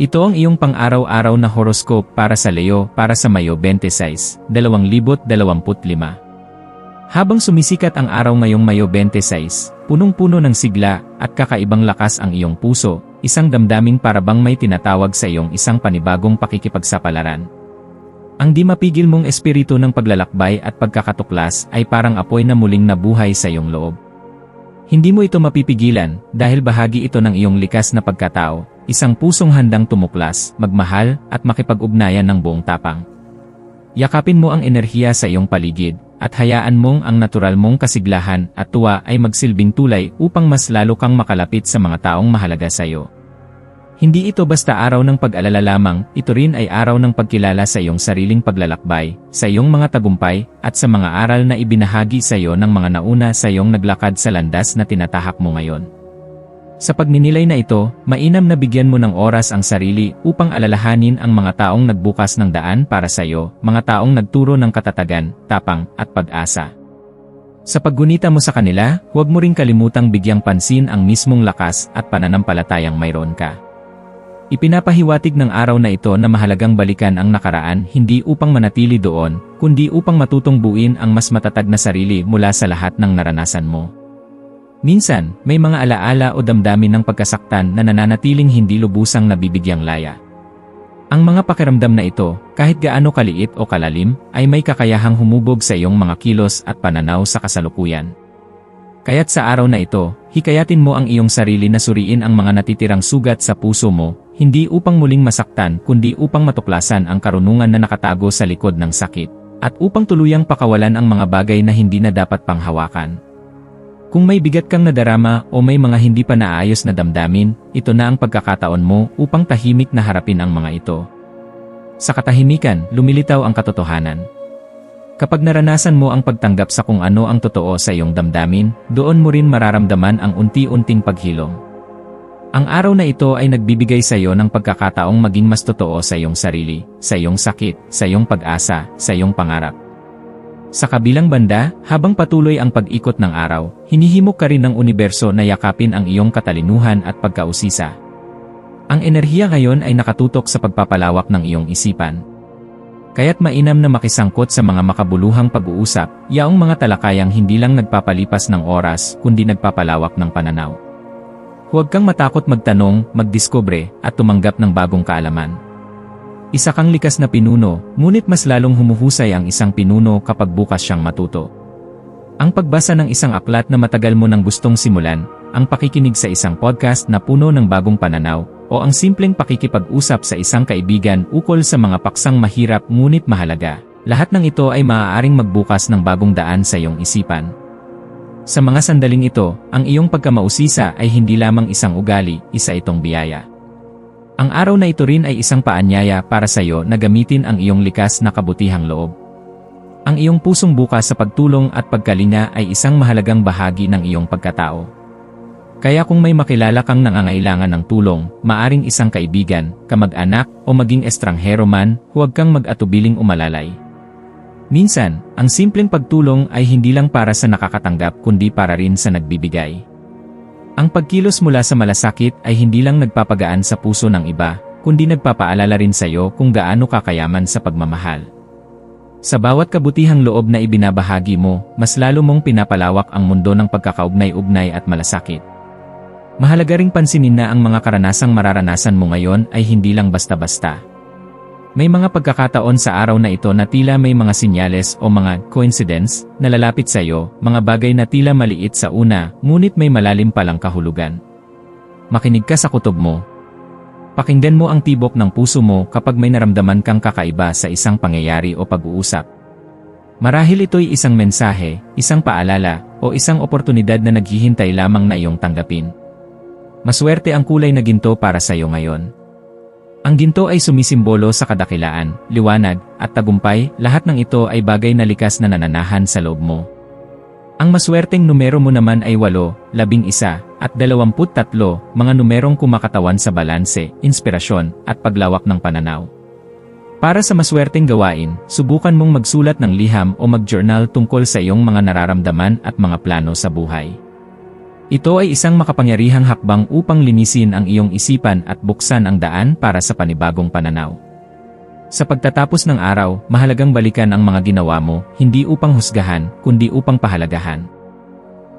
Ito ang iyong pang-araw-araw na horoscope para sa Leo para sa Mayo 26, 2025. Habang sumisikat ang araw ngayong Mayo 26, punong-puno ng sigla at kakaibang lakas ang iyong puso, isang damdaming parabang may tinatawag sa iyong isang panibagong pakikipagsapalaran. Ang di mapigil mong espiritu ng paglalakbay at pagkakatuklas ay parang apoy na muling nabuhay sa iyong loob. Hindi mo ito mapipigilan dahil bahagi ito ng iyong likas na pagkatao, isang pusong handang tumuklas, magmahal, at makipag-ugnayan ng buong tapang. Yakapin mo ang enerhiya sa iyong paligid, at hayaan mong ang natural mong kasiglahan at tuwa ay magsilbing tulay upang mas lalo kang makalapit sa mga taong mahalaga sa iyo. Hindi ito basta araw ng pag-alala lamang, ito rin ay araw ng pagkilala sa iyong sariling paglalakbay, sa iyong mga tagumpay, at sa mga aral na ibinahagi sa iyo ng mga nauna sa iyong naglakad sa landas na tinatahak mo ngayon. Sa pagninilay na ito, mainam na bigyan mo ng oras ang sarili upang alalahanin ang mga taong nagbukas ng daan para sa iyo, mga taong nagturo ng katatagan, tapang, at pag-asa. Sa paggunita mo sa kanila, huwag mo ring kalimutang bigyang pansin ang mismong lakas at pananampalatayang mayroon ka. Ipinapahiwatig ng araw na ito na mahalagang balikan ang nakaraan hindi upang manatili doon, kundi upang matutong buuin ang mas matatag na sarili mula sa lahat ng naranasan mo. Minsan, may mga alaala o damdamin ng pagkasaktan na nananatiling hindi lubusang nabibigyang laya. Ang mga pakiramdam na ito, kahit gaano kaliit o kalalim, ay may kakayahang humubog sa iyong mga kilos at pananaw sa kasalukuyan. Kaya't sa araw na ito, hikayatin mo ang iyong sarili na suriin ang mga natitirang sugat sa puso mo, hindi upang muling masaktan kundi upang matuklasan ang karunungan na nakatago sa likod ng sakit, at upang tuluyang pakawalan ang mga bagay na hindi na dapat panghawakan. Kung may bigat kang nadarama o may mga hindi pa naayos na damdamin, ito na ang pagkakataon mo upang tahimik na harapin ang mga ito. Sa katahimikan, lumilitaw ang katotohanan. Kapag naranasan mo ang pagtanggap sa kung ano ang totoo sa iyong damdamin, doon mo rin mararamdaman ang unti-unting paghilom. Ang araw na ito ay nagbibigay sa iyo ng pagkakataong maging mas totoo sa iyong sarili, sa iyong sakit, sa iyong pag-asa, sa iyong pangarap. Sa kabilang banda, habang patuloy ang pag-ikot ng araw, hinihimok ka rin ng universo na yakapin ang iyong katalinuhan at pagkausisa. Ang enerhiya ngayon ay nakatutok sa pagpapalawak ng iyong isipan. Kaya't mainam na makisangkot sa mga makabuluhang pag-uusap, yaong mga talakayang hindi lang nagpapalipas ng oras, kundi nagpapalawak ng pananaw. Huwag kang matakot magtanong, magdiskubre, at tumanggap ng bagong kaalaman. Isa kang likas na pinuno, ngunit mas lalong humuhusay ang isang pinuno kapag bukas siyang matuto. Ang pagbasa ng isang aklat na matagal mo nang gustong simulan, ang pakikinig sa isang podcast na puno ng bagong pananaw, o ang simpleng pakikipag-usap sa isang kaibigan ukol sa mga paksang mahirap ngunit mahalaga. Lahat ng ito ay maaaring magbukas ng bagong daan sa iyong isipan. Sa mga sandaling ito, ang iyong pagkamausisa ay hindi lamang isang ugali, isa itong biyaya. Ang araw na ito rin ay isang paanyaya para sa iyo na gamitin ang iyong likas na kabutihang loob. Ang iyong pusong bukas sa pagtulong at pagkalinga ay isang mahalagang bahagi ng iyong pagkatao. Kaya kung may makilala kang nangangailangan ng tulong, maaring isang kaibigan, kamag-anak, o maging estranghero man, huwag kang mag-atubiling umalalay. Minsan, ang simpleng pagtulong ay hindi lang para sa nakakatanggap kundi para rin sa nagbibigay. Ang pagkilos mula sa malasakit ay hindi lang nagpapagaan sa puso ng iba, kundi nagpapaalala rin sa iyo kung gaano kakayaman sa pagmamahal. Sa bawat kabutihang loob na ibinabahagi mo, mas lalo mong pinapalawak ang mundo ng pagkakaugnay-ugnay at malasakit. Mahalaga ring pansinin na ang mga karanasang mararanasan mo ngayon ay hindi lang basta-basta. May mga pagkakataon sa araw na ito na tila may mga sinyales o mga coincidence na lalapit sa iyo, mga bagay na tila maliit sa una, ngunit may malalim palang kahulugan. Makinig ka sa kutob mo. Pakinggan mo ang tibok ng puso mo kapag may naramdaman kang kakaiba sa isang pangyayari o pag-uusap. Marahil ito'y isang mensahe, isang paalala, o isang oportunidad na naghihintay lamang na iyong tanggapin. Maswerte ang kulay na ginto para sa iyo ngayon. Ang ginto ay sumisimbolo sa kadakilaan, liwanag, at tagumpay, lahat ng ito ay bagay na likas na nananahan sa loob mo. Ang maswerteng numero mo naman ay 8, 11, at 23, mga numerong kumakatawan sa balanse, inspirasyon, at paglawak ng pananaw. Para sa maswerteng gawain, subukan mong magsulat ng liham o mag-journal tungkol sa iyong mga nararamdaman at mga plano sa buhay. Ito ay isang makapangyarihang hakbang upang linisin ang iyong isipan at buksan ang daan para sa panibagong pananaw. Sa pagtatapos ng araw, mahalagang balikan ang mga ginawa mo, hindi upang husgahan, kundi upang pahalagahan.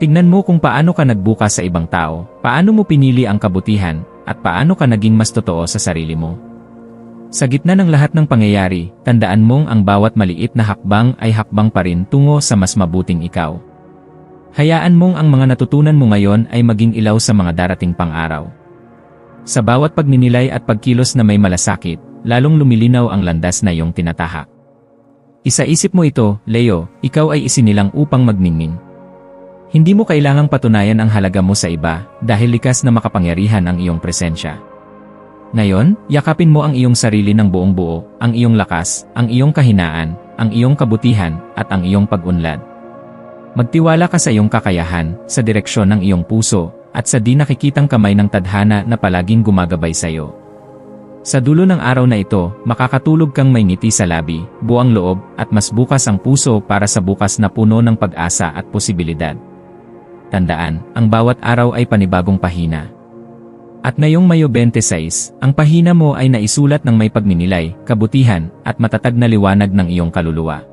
Tingnan mo kung paano ka nagbuka sa ibang tao, paano mo pinili ang kabutihan, at paano ka naging mas totoo sa sarili mo. Sa gitna ng lahat ng pangyayari, tandaan mong ang bawat maliit na hakbang ay hakbang pa rin tungo sa mas mabuting ikaw. Hayaan mong ang mga natutunan mo ngayon ay maging ilaw sa mga darating pang araw. Sa bawat pagninilay at pagkilos na may malasakit, lalong lumilinaw ang landas na iyong tinatahak. Isaisip mo ito, Leo, ikaw ay isinilang upang magningning. Hindi mo kailangang patunayan ang halaga mo sa iba dahil likas na makapangyarihan ang iyong presensya. Ngayon, yakapin mo ang iyong sarili ng buong buo, ang iyong lakas, ang iyong kahinaan, ang iyong kabutihan, at ang iyong pag-unlad. Magtiwala ka sa iyong kakayahan, sa direksyon ng iyong puso, at sa di nakikitang kamay ng tadhana na palaging gumagabay sa iyo. Sa dulo ng araw na ito, makakatulog kang may ngiti sa labi, buang loob, at mas bukas ang puso para sa bukas na puno ng pag-asa at posibilidad. Tandaan, ang bawat araw ay panibagong pahina. At ngayong Mayo 26, ang pahina mo ay naisulat ng may pagninilay, kabutihan, at matatag na liwanag ng iyong kaluluwa.